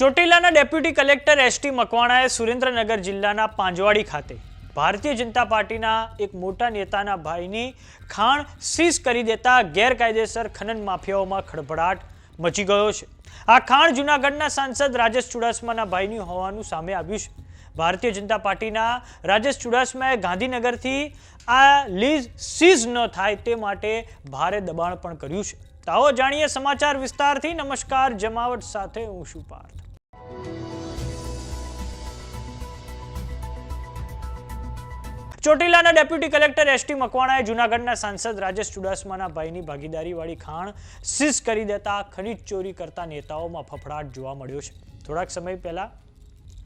ચોટીલાના deputy collector ST મકવાણાએ સુરેન્દ્રનગર જિલ્લાના પાંજવાડી ખાતે ભારતીય જનતા પાર્ટીના એક મોટા નેતાના ભાઈની ખાણ સીઝ કરી દેતા ગેરકાયદેસર ખનન માફિયાઓમાં ખળભળાટ મચી ગયો છે. આ ખાણ જૂનાગઢના સાંસદ રાજેશ ચુડાસમાના ભાઈની હોવાનું સામે આવ્યું છે. ભારતીય જનતા પાર્ટીના રાજેશ ચુડાસમાએ ગાંધીનગરથી આ લીઝ સીઝ ન થાય તે માટે ભારે દબાણ પણ કર્યું છે. તો જાણીએ સમાચાર વિસ્તારથી. નમસ્કાર, જમાવટ સાથે હું છું પાર્થ. ચોટીલાના ડેપ્યુટી કલેક્ટર એસટી મકવાણાએ જૂનાગઢના સાંસદ રાજેશ ચુડાસમાના ભાઈની ભાગીદારીવાળી ખાણ સીઝ કરી દેતા ખનીજ ચોરી કરતા નેતાઓમાં ફફડાટ જોવા મળ્યો છે. થોડાક સમય પહેલા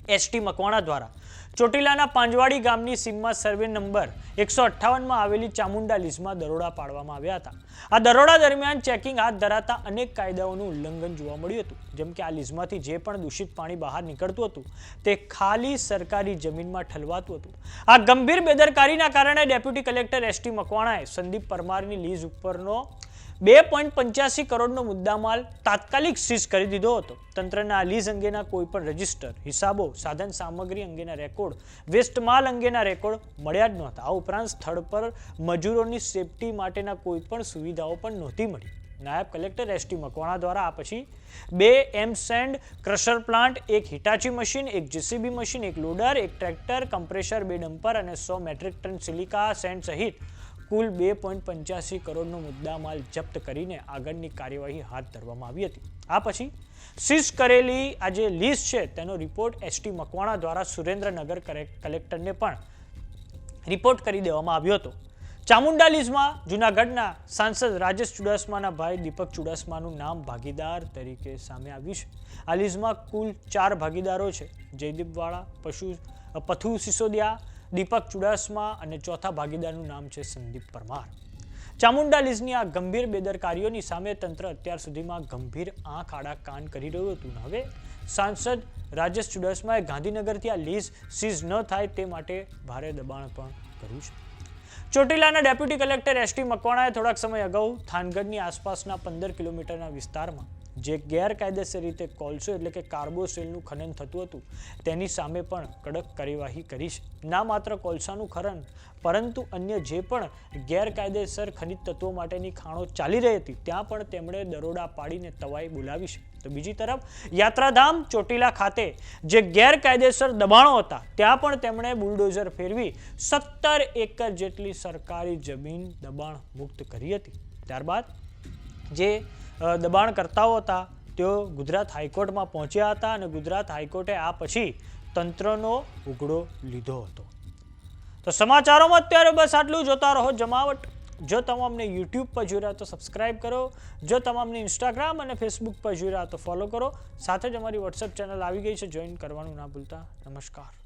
એસટી મકવાણા દ્વારા. ચોટીલાના પાંજવાડી ગામની સીમમાં સર્વે નંબર એકસો અઠ્ઠાવનમાં આવેલી ચામુંડા લીઝમાં દરોડા પાડવામાં આવ્યા હતા. આ દરોડા દરમિયાન ચેકિંગ હાથ ધરાતા અનેક કાયદાઓનું ઉલ્લંઘન જોવા મળ્યું હતું. જેમ કે આ લીઝમાંથી જે પણ દૂષિત પાણી બહાર નીકળતું હતું, તે ખાલી સરકારી જમીનમાં ઠલવાતું હતું. આ ગંભીર બેદરકારીના કારણે ડેપ્યુટી કલેક્ટર એસટી મકવાણાએ સંદીપ પરમારની લીઝ ઉપરનો બે પોઈન્ટ પંચ્યાસી કરોડનો મુદ્દામાલ તાત્કાલિક સીઝ કરી દીધો હતો. તંત્રના આ લીઝ અંગેના કોઈ પણ રજિસ્ટર, હિસાબો, સાધન સામગ્રી અંગેના રેકોર્ડ વેસ્ટ માલ અંગેના રેકોર્ડ મળ્યા જ નહોતા. આ ઉપરાંત સ્થળ પર મજૂરોની સેફટી માટેના કોઈ પણ સુવિધાઓ પણ નહોતી મળી. નાયબ કલેક્ટર એસટી મકવાણા દ્વારા આ પછી બે એમ સેન્ડ ક્રશર પ્લાન્ટ, એક હિટાચી મશીન, એક જેસીબી મશીન, એક લોડર, એક ટ્રેક્ટર, કમ્પ્રેશર, બે ડમ્પર અને સો મેટ્રિક ટન સિલિકા સેન્ડ સહિત કુલ બે પોઈન્ટ પંચ્યાસી કરોડનો મુદ્દામાલ જપ્ત કરીને આગળની કાર્યવાહી હાથ ધરવામાં આવી હતી. આ પછી સીઝ કરેલી આ જે લિસ્ટ છે, તેનો રિપોર્ટ એસટી મકવાણા દ્વારા સુરેન્દ્રનગર કલેક્ટરને પણ રિપોર્ટ કરી દેવામાં આવ્યો હતો. ચામુંડા લીઝમાં જૂનાગઢના સાંસદ રાજેશ ચુડાસમાના ભાઈ દીપક ચુડાસમાનું નામ ભાગીદાર તરીકે સામે આવ્યું છે. આ લીઝમાં કુલ ચાર ભાગીદારો છે, જયદીપવાળા, પશુ પથુ સિસોદિયા દીપક ચુડાસમા અને ચોથા ભાગીદારનું નામ છે સંદીપ પરમાર. ચામુંડા લીઝની આ ગંભીર બેદરકારીઓની સામે તંત્ર અત્યાર સુધીમાં ગંભીર આંખ આડા કાન કરી રહ્યું હતું હવે સાંસદ રાજેશ ચુડાસમાએ ગાંધીનગરથી આ લીઝ સીઝ ન થાય તે માટે ભારે દબાણ પણ કર્યું છે. ચોટીલાના ડેપ્યુટી કલેક્ટર એસટી મકવાણાએ થોડાક સમય અગાઉ થાનગઢની આસપાસના પંદર કિલોમીટરના વિસ્તારમાં જે ગેરકાયદેસર રીતે કોલસો એટલે કે કાર્બોસેલનું ખનન થતું હતું, તેની સામે પણ કડક કાર્યવાહી કરી છે ના માત્ર કોલસાનું ખનન, પરંતુ અન્ય જે પણ ગેરકાયદેસર ખનિજ તત્વો માટેની ખાણો ચાલી રહી હતી, ત્યાં પણ તેમણે દરોડા પાડીને તવાઈ બોલાવી છે. તો બીજી તરફ, યાત્રાધામ ચોટીલા ખાતે જે ગેરકાયદેસર દબાણો હતા, ત્યાં પણ તેમણે બુલડોઝર ફેરવી સત્તર એકર જેટલી સરકારી જમીન દબાણ મુક્ત કરી હતી. ત્યારબાદ, જે દબાણકર્તાઓ હતા, તેઓ ગુજરાત હાઈકોર્ટમાં પહોંચ્યા હતા અને ગુજરાત હાઈકોર્ટે આ પછી તંત્રનો ઉઘડો લીધો હતો. તો સમાચારોમાં અત્યારે બસ આટલું જોતા રહો જમાવટ. જો તમામને યુટ્યુબ પર જોઈ રહ્યા તો સબસ્ક્રાઇબ કરો. જો તમામને ઇન્સ્ટાગ્રામ અને ફેસબુક પર જોઈ રહ્યા તો ફોલો કરો. સાથે જ અમારી વોટ્સએપ ચેનલ આવી ગઈ છે. જોઈન કરવાનું ના ભૂલતા. નમસ્કાર.